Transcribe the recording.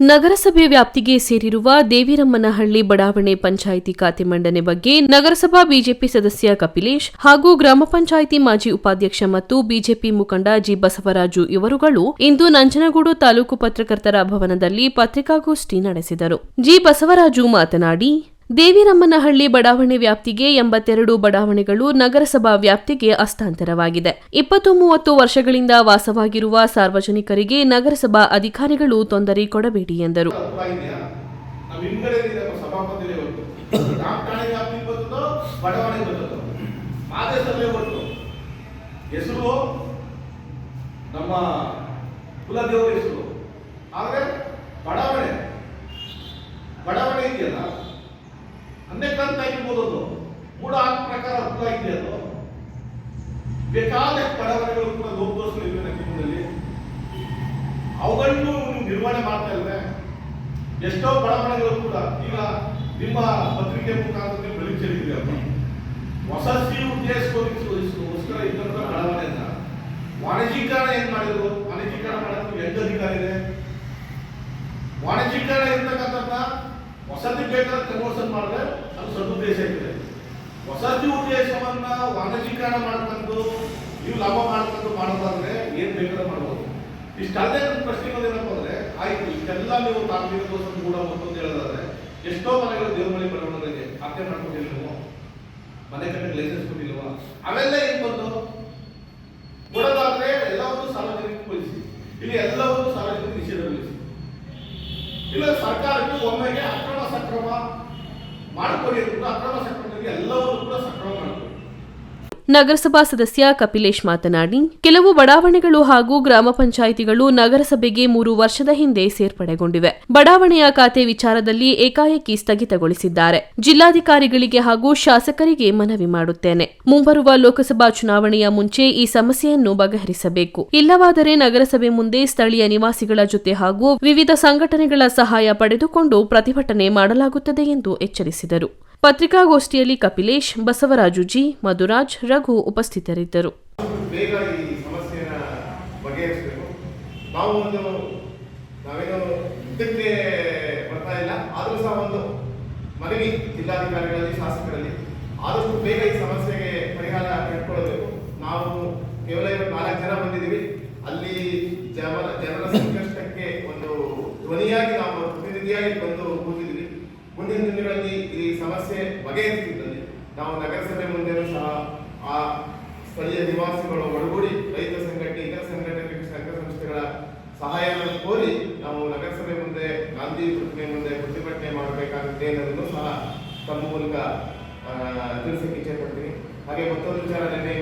ನಗರಸಭೆ ವ್ಯಾಪ್ತಿಗೆ ಸೇರಿರುವ ದೇವಿರಮ್ಮನಹಳ್ಳಿ ಬಡಾವಣೆ ಪಂಚಾಯಿತಿ ಖಾತೆ ಮಂಡನೆ ಬಗ್ಗೆ ನಗರಸಭಾ ಬಿಜೆಪಿ ಸದಸ್ಯ ಕಪಿಲೇಶ್ ಹಾಗೂ ಗ್ರಾಮ ಪಂಚಾಯಿತಿ ಮಾಜಿ ಉಪಾಧ್ಯಕ್ಷ ಮತ್ತು ಬಿಜೆಪಿ ಮುಖಂಡ ಜಿ ಬಸವರಾಜು ಇವರುಗಳು ಇಂದು ನಂಜನಗೂಡು ತಾಲೂಕು ಪತ್ರಕರ್ತರ ಭವನದಲ್ಲಿ ಪತ್ರಿಕಾಗೋಷ್ಠಿ ನಡೆಸಿದರು. ಜಿ ಬಸವರಾಜು ಮಾತನಾಡಿ ದೇವಿರಮ್ಮನಹಳ್ಳಿ ಬಡಾವಣೆ ವ್ಯಾಪ್ತಿಗೆ ಎಂಬತ್ತೆರಡು ಬಡಾವಣೆಗಳು ನಗರಸಭಾ ವ್ಯಾಪ್ತಿಗೆ ಹಸ್ತಾಂತರವಾಗಿದೆ. ಇಪ್ಪತ್ತು ಮೂವತ್ತು ವರ್ಷಗಳಿಂದ ವಾಸವಾಗಿರುವ ಸಾರ್ವಜನಿಕರಿಗೆ ನಗರಸಭಾ ಅಧಿಕಾರಿಗಳು ತೊಂದರೆ ಕೊಡಬೇಡಿ ಎಂದರು. ಬಡಾವಣೆ ಇದೆಯಲ್ಲ ಹನ್ನೆರಡು ಆಗಿರ್ಬೋದು ಅದು. ಮೂಡ ಪ್ರಕಾರ ಅರ್ಥ ಆಗಿದೆ ಅದು. ಬೇಕಾದ ಬಡಾವಣೆಗಳು ಕೂಡ ಲೋಕದೋಷಗಳಿವೆ ನಮ್ಮ ಜೀವನದಲ್ಲಿ ಅವುಗಳನ್ನು ನಿರ್ವಹಣೆ ಮಾಡ್ತಾ ಇಲ್ವೇ? ಎಷ್ಟೋ ಬಡಾವಣೆಗಳು ಕೂಡ ಈಗ ನಿಮ್ಮ ಪತ್ರಿಕೆ ಮುಖಾಂತರ ನೀವು ಬೆಳಕು ಚೆಲ್ಲಿದ್ರಿ ಅಪ್ಪ ವಸತಿ ಉದ್ದೇಶಕ್ಕೋಸ್ಕರ ಇದ್ದಂತ ಬಡಾವಣೆಯನ್ನ ವಾಣಿಜ್ಯೀಕರಣ ಏನ್ ಮಾಡಿದ್ರು? ವಾಣಿಜ್ಯೀಕರಣ ಮಾಡೋದು ಎಂಟು ಅಧಿಕಾರ ಇದೆ. ವಾಣಿಜ್ಯೀಕರಣ ಇರ್ತಕ್ಕಂಥ ವಸತಿ ಬೇಕಾದ ಕನ್ವರ್ಷನ್ ಮಾಡಿದ್ರೆ ಸದುದ್ದೇಶ ಇದೆ ವಸತಿ ಉದ್ದೇಶವನ್ನ ವಾಣಿಜ್ಯೀಕರಣ ಮಾಡ್ಕೊಂಡು ನೀವು ಲಾಭ ಮಾಡ್ಕೊಂಡು ಮಾಡೋದಾದ್ರೆ ಏನ್ ಬೇಕಾದ್ರೆ ಮಾಡ್ಬೋದು. ಇಷ್ಟಲ್ಲದೆ ನನ್ನ ಪ್ರಶ್ನೆ ಏನಪ್ಪ ಅಂದ್ರೆ, ಆಯ್ತು, ಇಷ್ಟೆಲ್ಲ ನೀವು ತಾಂತ್ರಿಕ ದೋಷ ಕೂಡ ಮತ್ತೊಂದು ಹೇಳೋದಾದ್ರೆ, ಎಷ್ಟೋ ಮನೆಗಳು ದೇವಮನೆ ಬರವಣಿಗೆ ಆಜ್ಞೆ ಮಾಡ್ಕೊಂಡಿಲ್ಲ ನೀವು ಮನೆ ಕಟ್ಟಕ್ಕೆ ಲೈಸೆನ್ಸ್ ಕೊಟ್ಟಿಲ್ವಾ? ಅವೆಲ್ಲ ಏನ್ ಬಂದು ಕೊಡೋದಾದ್ರೆ ಎಲ್ಲವನ್ನು ಸಾರ್ವಜನಿಕಗೊಳಿಸಿ ಇಲ್ಲಿ ಎಲ್ಲವನ್ನು ಸಾರ್ವಜನಿಕ ನಿಷೇಧಗೊಳಿಸಿ ಇಲ್ಲ ಸರ್ಕಾರಕ್ಕೆ ಒಮ್ಮೆಗೆ ಅಕ್ರಮ ಸಕ್ರಮ ಮಾಡಿಕೊಡಿ ಅಂತ ಅಕ್ರಮ ಸಕ್ರಮದಲ್ಲಿ ಎಲ್ಲವನ್ನು ಕೂಡ ಸಕ್ರಮ ನಗರಸಭಾ ಸದಸ್ಯ ಕಪಿಲೇಶ್ ಮಾತನಾಡಿ, ಕೆಲವು ಬಡಾವಣೆಗಳು ಹಾಗೂ ಗ್ರಾಮ ಪಂಚಾಯಿತಿಗಳು ನಗರಸಭೆಗೆ ಮೂರು ವರ್ಷದ ಹಿಂದೆ ಸೇರ್ಪಡೆಗೊಂಡಿವೆ. ಬಡಾವಣೆಯ ಖಾತೆ ವಿಚಾರದಲ್ಲಿ ಏಕಾಏಕಿ ಸ್ಥಗಿತಗೊಳಿಸಿದ್ದಾರೆ. ಜಿಲ್ಲಾಧಿಕಾರಿಗಳಿಗೆ ಹಾಗೂ ಶಾಸಕರಿಗೆ ಮನವಿ ಮಾಡುತ್ತೇನೆ. ಮುಂಬರುವ ಲೋಕಸಭಾ ಚುನಾವಣೆಯ ಮುಂಚೆ ಈ ಸಮಸ್ಯೆಯನ್ನು ಬಗೆಹರಿಸಬೇಕು. ಇಲ್ಲವಾದರೆ ನಗರಸಭೆ ಮುಂದೆ ಸ್ಥಳೀಯ ನಿವಾಸಿಗಳ ಜೊತೆ ಹಾಗೂ ವಿವಿಧ ಸಂಘಟನೆಗಳ ಸಹಾಯ ಪಡೆದುಕೊಂಡು ಪ್ರತಿಭಟನೆ ಮಾಡಲಾಗುತ್ತದೆ ಎಂದು ಎಚ್ಚರಿಸಿದರು. ಪತ್ರಿಕಾಗೋಷ್ಠಿಯಲ್ಲಿ ಕಪಿಲೇಶ್, ಬಸವರಾಜು ಜಿ, ಮಧುರಾಜ್, ರಘು ಉಪಸ್ಥಿತರಿದ್ದರು. ಮನವಿ ಜಿಲ್ಲಾಧಿಕಾರಿಗಳಲ್ಲಿ, ಶಾಸಕರಲ್ಲಿ ಆದಷ್ಟು ಬೇಗ ಈ ಸಮಸ್ಯೆಗೆ ಪರಿಹಾರ ಕಂಡುಕೊಳ್ಳಬೇಕು. ನಾವು ಕೇವಲ ನಾಲ್ಕು ಜನ ಬಂದಿದ್ದೀವಿ. ಅಲ್ಲಿ ಜನರ ಜನರ ಸಂಕಷ್ಟಕ್ಕೆ ಒಂದು ಧ್ವನಿಯಾಗಿ ನಾವು ಪ್ರತಿನಿಧಿಯಾಗಿ ಬಂದು ಕೂತಿದ್ದೀವಿ ಮುಂದಿನ ದಿನಗಳಲ್ಲಿ ಈ ಬಗೆಹರಿಸಿದ್ದಲ್ಲಿ ನಾವು ನಗರಸಭೆ ಮುಂದೆನೂ ಸಹ ಆ ಸ್ಥಳೀಯ ನಿವಾಸಿಗಳು ಒಳಗೂಡಿ ರೈತ ಸಂಘಟನೆ, ಇತರ ಸಂಘಟನೆ, ಸಂಘ ಸಂಸ್ಥೆಗಳ ಸಹಾಯವನ್ನು ಕೋರಿ ನಾವು ನಗರಸಭೆ ಮುಂದೆ, ಗಾಂಧಿ ಪ್ರತಿಮೆ ಮುಂದೆ ಪ್ರತಿಭಟನೆ ಮಾಡಬೇಕಾಗುತ್ತೆ ಅನ್ನೋದನ್ನು ಸಹ ತಮ್ಮ ಮೂಲಕ ತಿಳಿಸಕ್ಕೆ ಇಚ್ಛೆ ಪಡ್ತೀನಿ. ಹಾಗೆ ಮತ್ತೊಂದು ವಿಚಾರ ನಿರ್ಣಯ